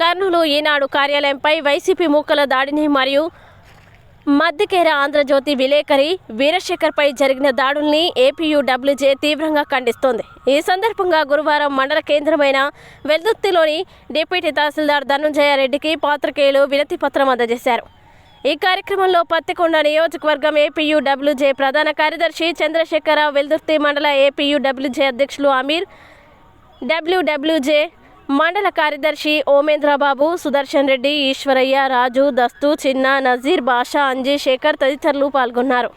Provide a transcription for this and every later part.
కర్నూలు ఈనాడు కార్యాలయంపై YCP మూకల దాడిని మరియు మద్దికేర ఆంధ్రజ్యోతి విలేకరి వీరశేఖర్పై జరిగిన దాడుల్ని ఏపీయూడబ్ల్యూజే తీవ్రంగా ఖండిస్తోంది. ఈ సందర్భంగా గురువారం మండల కేంద్రమైన వెల్దుర్తిలోని డిప్యూటీ తహసీల్దార్ ధనుంజయ రెడ్డికి పాత్రికేయులు వినతి పత్రం అందజేశారు. ఈ కార్యక్రమంలో పత్తికొండ నియోజకవర్గం ఏపీయూడబ్ల్యూజే ప్రధాన కార్యదర్శి చంద్రశేఖరరావు వెల్దుర్తి మండల ఏపీయూడబ్ల్యూజే అధ్యక్షులు అమీర్ డబ్ల్యూడబ్ల్యూజే మండల కార్యదర్శి ఓమేంద్రబాబు సుదర్శన్ రెడ్డి ఈశ్వరయ్య రాజు దస్తు చిన్న నజీర్ బాషా అంజీ శేఖర్ తదితరులు పాల్గొన్నారు.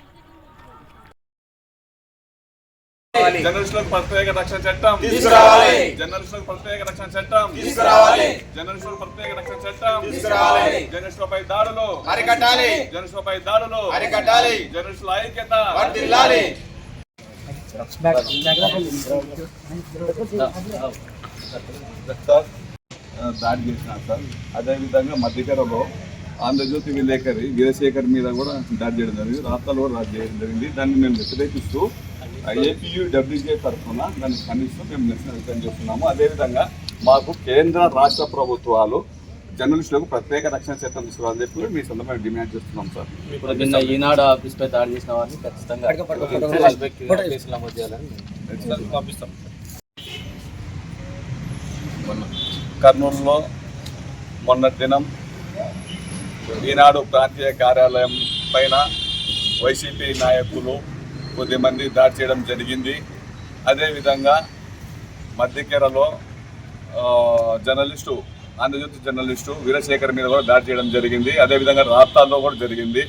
జర్నలిస్టులకు ప్రత్యేక రక్షణ చట్టం. తీసుకురావాలి. జర్నలిస్టులకు ప్రత్యేక రక్షణ చట్టం. తీసుకురావాలి జర్నలిస్టులకు ప్రత్యేక రక్షణ చట్టం. తీసుకురావాలి. జర్నలిస్టులపై దాడులు. అరికట్టాలి. జర్నలిస్టులపై దాడులు. అరికట్టాలి. జర్నలిస్టుల ఐక్యత. వర్ధిల్లాలి. దాడి చేసినారు సార్ అదేవిధంగా మధ్యకరలో ఆంధ్రజ్యోతి విలేకరి వీరశేఖర్ మీద కూడా దాడి చేయడం జరిగింది. రాష్ట్రాలు కూడా దాడి చేయడం జరిగింది. దాన్ని మేము వ్యతిరేకిస్తూ ఏపీయూ డబ్ల్యూజే తరఫున దాన్ని ఖండిస్తూ మేము నిరసన వ్యక్తం చేస్తున్నాము. అదేవిధంగా మాకు కేంద్ర రాష్ట్ర ప్రభుత్వాలు జర్నలిస్టులకు ప్రత్యేక రక్షణ చట్టం తీసుకురావాలని చెప్పి మీ సందర్భంగా డిమాండ్ చేస్తున్నాం సార్. ఇప్పుడు నిన్న ఈనాడు ఆఫీస్ పై దాడి చేసిన వారిని ఖచ్చితంగా పంపిస్తాం మొన్న కర్నూలులో మొన్నటి దినం ఈనాడు ప్రాంతీయ కార్యాలయం పైన వైసీపీ నాయకులు కొద్దిమంది దాడి చేయడం జరిగింది. అదేవిధంగా మధ్యకెరలో జర్నలిస్టు ఆంధ్రజ్యోతి జర్నలిస్టు వీరశేఖర్ మీద కూడా దాడి చేయడం జరిగింది. అదేవిధంగా రాష్ట్రాల్లో కూడా జరిగింది.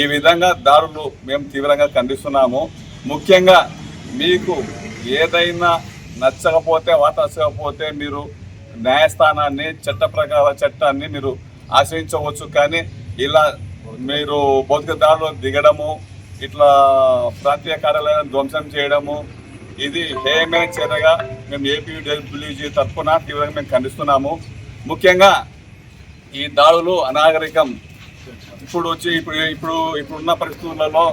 ఈ విధంగా దారులు మేము తీవ్రంగా ఖండిస్తున్నాము. ముఖ్యంగా మీకు ఏదైనా నచ్చకపోతే వాట నచ్చకపోతే మీరు న్యాయస్థానాన్ని చట్ట ప్రకార చట్టాన్ని మీరు ఆశ్రయించవచ్చు. కానీ ఇలా మీరు భౌతిక దాడిలో దిగడము ఇట్లా ప్రాంతీయ కార్యాలయాన్ని ధ్వంసం చేయడము ఇది హేమే చర్యగా మేము ఏపీ డబ్ల్యూజీ తరఫున తీవ్రంగా మేము ఖండిస్తున్నాము. ముఖ్యంగా ఈ దాడులు అనాగరికం. ఇప్పుడు వచ్చి ఇప్పుడు ఇప్పుడు ఇప్పుడున్న పరిస్థితులలో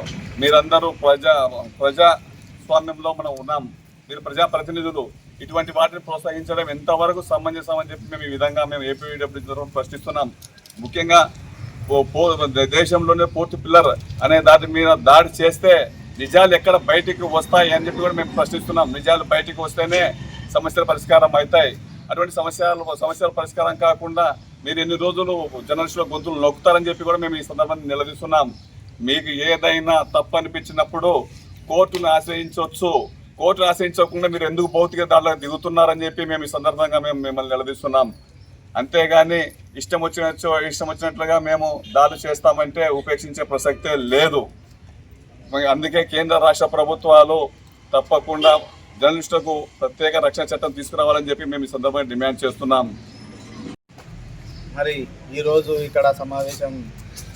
మీరందరూ ప్రజా ప్రజాస్వామ్యంలో మనం ఉన్నాం. మీరు ప్రజాప్రతినిధులు. ఇటువంటి వాటిని ప్రోత్సహించడం ఎంతవరకు సమంజసం అని చెప్పి మేము ఈ విధంగా మేము ఏపీడబ్ల్యూ తరఫున ప్రశ్నిస్తున్నాం. ముఖ్యంగా దేశంలోనే ఫోర్త్ పిల్లర్ అనే దాని మీద దాడి చేస్తే నిజాలు ఎక్కడ బయటికి వస్తాయి అని చెప్పి కూడా మేము ప్రశ్నిస్తున్నాం. నిజాలు బయటికి వస్తేనే సమస్యల పరిష్కారం అవుతాయి. అటువంటి సమస్యలు సమస్యల పరిష్కారం కాకుండా మీరు ఎన్ని రోజులు జర్నలిస్టుల గొంతులు నొక్కుతారని చెప్పి కూడా మేము ఈ సందర్భాన్ని నిలదీస్తున్నాం. మీకు ఏదైనా తప్పు అనిపించినప్పుడు కోర్టును ఆశ్రయించవచ్చు కోర్టును ఆశ్రయించకుండా మీరు ఎందుకు భౌతిక దాడిలో దిగుతున్నారని చెప్పి మేము ఈ సందర్భంగా మేము మిమ్మల్ని నిలదీస్తున్నాం. అంతేగాని ఇష్టం వచ్చిన ఇష్టం వచ్చినట్లుగా మేము దాడులు చేస్తామంటే ఉపేక్షించే ప్రసక్తే లేదు. మరి అందుకే కేంద్ర రాష్ట్ర ప్రభుత్వాలు తప్పకుండా జర్నలిస్టులకు ప్రత్యేక రక్షణ చట్టం తీసుకురావాలని చెప్పి మేము ఈ సందర్భంగా డిమాండ్ చేస్తున్నాం. మరి ఈరోజు ఇక్కడ సమావేశం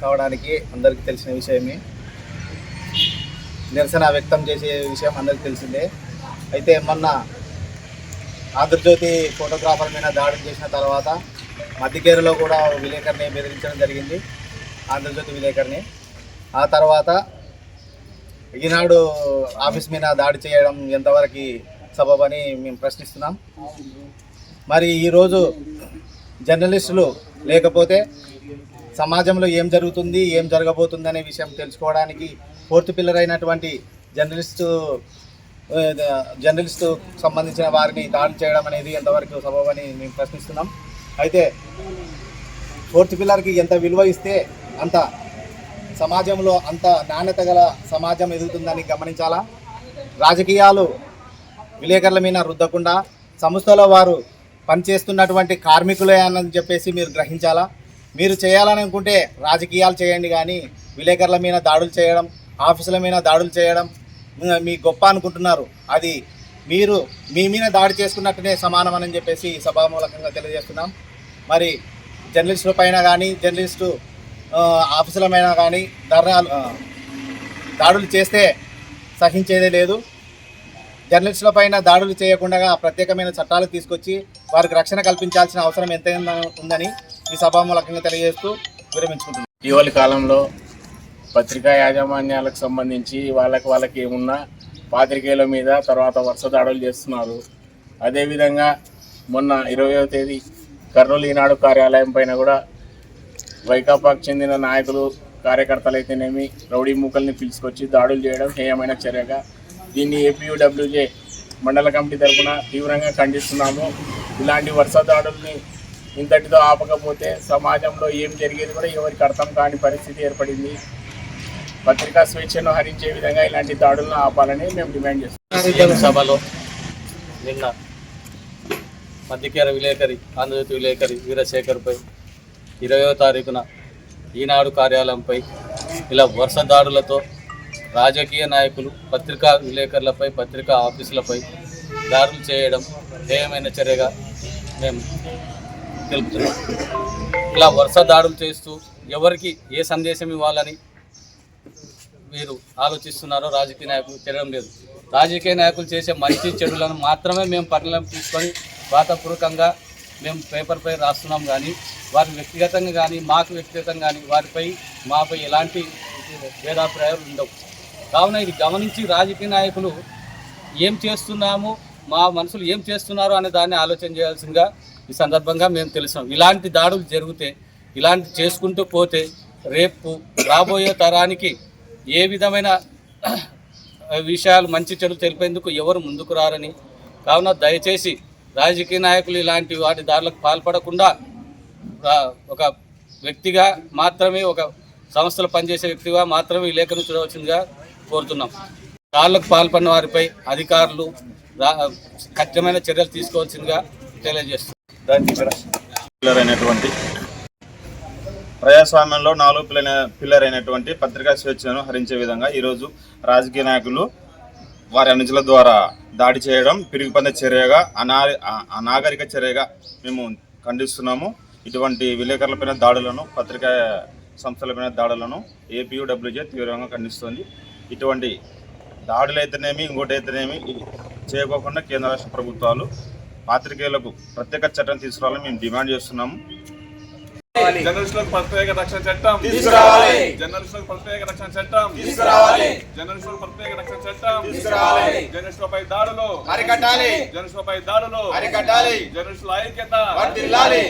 కావడానికి అందరికీ తెలిసిన విషయమే. నిరసన వ్యక్తం చేసే విషయం అందరికీ తెలిసిందే. అయితే మొన్న ఆంధ్రజ్యోతి ఫోటోగ్రాఫర్ మీద దాడి చేసిన తర్వాత మధ్యకేరలో కూడా విలేకరిని బెదిరించడం జరిగింది ఆంధ్రజ్యోతి విలేకరిని. ఆ తర్వాత ఈనాడు ఆఫీస్ మీద దాడి చేయడం ఎంతవరకు సబబని మేము ప్రశ్నిస్తున్నాం. మరి ఈరోజు జర్నలిస్టులు లేకపోతే సమాజంలో ఏం జరుగుతుంది ఏం జరగబోతుంది అనే విషయం తెలుసుకోవడానికి ఫోర్త్ పిల్లర్ అయినటువంటి జర్నలిస్టు ఆ, జర్నలిస్టు సంబంధించిన వారిని దాడి చేయడం అనేది ఎంతవరకు సబబని మేము ప్రశ్నిస్తున్నాం. అయితే ఫోర్త్ పిల్లర్కి ఎంత విలువ ఇస్తే అంత సమాజంలో అంత నాణ్యత గల సమాజం ఎదుగుతుందని గమనించాలా? రాజకీయాలు విలేకరుల మీద రుద్దకుండా సంస్థలో వారు పనిచేస్తున్నటువంటి కార్మికులే అని చెప్పేసి మీరు గ్రహించాలా? మీరు చేయాలని అనుకుంటే రాజకీయాలు చేయండి కానీ విలేకరుల మీద దాడులు చేయడం ఆఫీసుల మీద దాడులు చేయడం మీ- గొప్ప అనుకుంటున్నారు. అది మీరు మీ మీద దాడి చేసుకున్నట్టునే సమానమని చెప్పేసి సభామూలకంగా తెలియజేస్తున్నాం. మరి జర్నలిస్టుల పైన కానీ జర్నలిస్టు ఆఫీసుల పైన కానీ ధర్నాలు దాడులు చేస్తే సహించేదే లేదు. జర్నలిస్టుల పైన దాడులు చేయకుండా ప్రత్యేకమైన చట్టాలు తీసుకొచ్చి వారికి రక్షణ కల్పించాల్సిన అవసరం ఎంత ఉందని ఈ సభామూలకంగా తెలియజేస్తూ విరమించుకుంటున్నాను ఇటీవలి కాలంలో పత్రికా యాజమాన్యాలకు సంబంధించి వాళ్ళకి వాళ్ళకి ఏమున్నా పాత్రికేయుల మీద తర్వాత వరుస దాడులు చేస్తున్నారు. అదేవిధంగా మొన్న ఇరవయో తేదీ కర్నూలు ఈనాడు కార్యాలయం పైన కూడా వైకాపాకు చెందిన నాయకులు కార్యకర్తలు అయితేనేమి రౌడీ మూకల్ని పిలుచుకొచ్చి దాడులు చేయడం హేయమైన చర్యగా దీన్ని ఏపీయూడబ్ల్యూజే మండల కమిటీ తరఫున తీవ్రంగా ఖండిస్తున్నాము. ఇలాంటి వరుస దాడుల్ని ఇంతటితో ఆపకపోతే సమాజంలో ఏం జరిగేది కూడా ఎవరికి అర్థం కాని పరిస్థితి ఏర్పడింది. పత్రికా స్వేచ్ఛను హరించే విధంగా ఇలాంటి దాడులను ఆపాలని మేము డిమాండ్ చేస్తున్నాం. సభలో నిన్న మధ్యకేర విలేకరి ఆంధ్రజ్యోతి విలేకరి వీరశేఖర్పై ఇరవయో తారీఖున ఈనాడు కార్యాలయంపై ఇలా వరుస దాడులతో రాజకీయ నాయకులు పత్రికా విలేకరులపై పత్రికా ఆఫీసులపై దాడులు చేయడం హేయమైన చర్యగా మేము తెలుపుతున్నాం ఇలా వరుస దాడులు చేస్తూ ఎవరికి ఏ సందేశం ఇవ్వాలని మీరు ఆలోచిస్తున్నారో రాజకీయ నాయకులు తెలియడం లేదు. రాజకీయ నాయకులు చేసే మంచి చెడులను మాత్రమే మేము పరిణామం తీసుకొని వాతపూర్వకంగా మేము పేపర్పై రాస్తున్నాం కానీ వారి వ్యక్తిగతంగా కానీ మాకు వ్యక్తిగతంగా కానీ వారిపై మాపై ఎలాంటి భేదాభిప్రాయాలు ఉండవు. కావున ఇది గమనించి రాజకీయ నాయకులు ఏం చేస్తున్నాము మా మనుషులు ఏం చేస్తున్నారు అనే దాన్ని ఆలోచన చేయాల్సిందిగా ఈ సందర్భంగా మేము తెలుసాం ఇలాంటి దాడులు జరిగితే ఇలాంటి చేసుకుంటూ పోతే రేపు రాబోయే తరానికి ఏ విధమైన విషయాలు మంచి చెడు తెలిపేందుకు ఎవరు ముందుకు రారని. కావున దయచేసి రాజకీయ నాయకులు ఇలాంటి వాటి దారులకు పాల్పడకుండా ఒక వ్యక్తిగా మాత్రమే ఒక సంస్థలు పనిచేసే వ్యక్తిగా మాత్రమే ఈ లేఖను చూడవచ్చిందిగా కోరుతున్నాం. దాడులకు పాల్పడిన వారిపై అధికారులు ఖచ్చితమైన కఠినమైన చర్యలు తీసుకోవాల్సిందిగా పిల్లర్ అయినటువంటి ప్రజాస్వామ్యంలో నాలుగు పిల్లల పిల్లర్ అయినటువంటి పత్రికా స్వేచ్ఛను హరించే విధంగా ఈరోజు రాజకీయ నాయకులు వారి అనుజుల ద్వారా దాడి చేయడం పిరిగిపంద చర్యగా అనా అనాగరిక చర్యగా మేము ఖండిస్తున్నాము. ఇటువంటి విలేకరులపైన దాడులను పత్రికా సంస్థలపైన దాడులను ఏపీయూడబ్ల్యూజే తీవ్రంగా ఖండిస్తుంది. ఇటువంటి దాడులు అయితేనేమి ఇంకోటి అయితేనేమి చేయకోకుండా కేంద్ర రాష్ట్ర ప్రభుత్వాలు పాత్రికేయులకు ప్రత్యేక చట్టం తీసుకురావాలని మేము డిమాండ్ చేస్తున్నాము. జర్నలిస్టులకు ప్రత్యేక రక్షణ చట్టం. తీసుకురావాలి. జర్నలిస్టులకు ప్రత్యేక రక్షణ చట్టం. తీసుకురావాలి. జర్నలిస్టులకు ప్రత్యేక రక్షణ చట్టం. తీసుకురావాలి. జర్నలిస్టులపై దాడులు. అరికట్టాలి. జర్నలిస్టులపై దాడులు. అరికట్టాలి. జర్నలిస్టుల ఐక్యత. వర్ధిల్లాలి.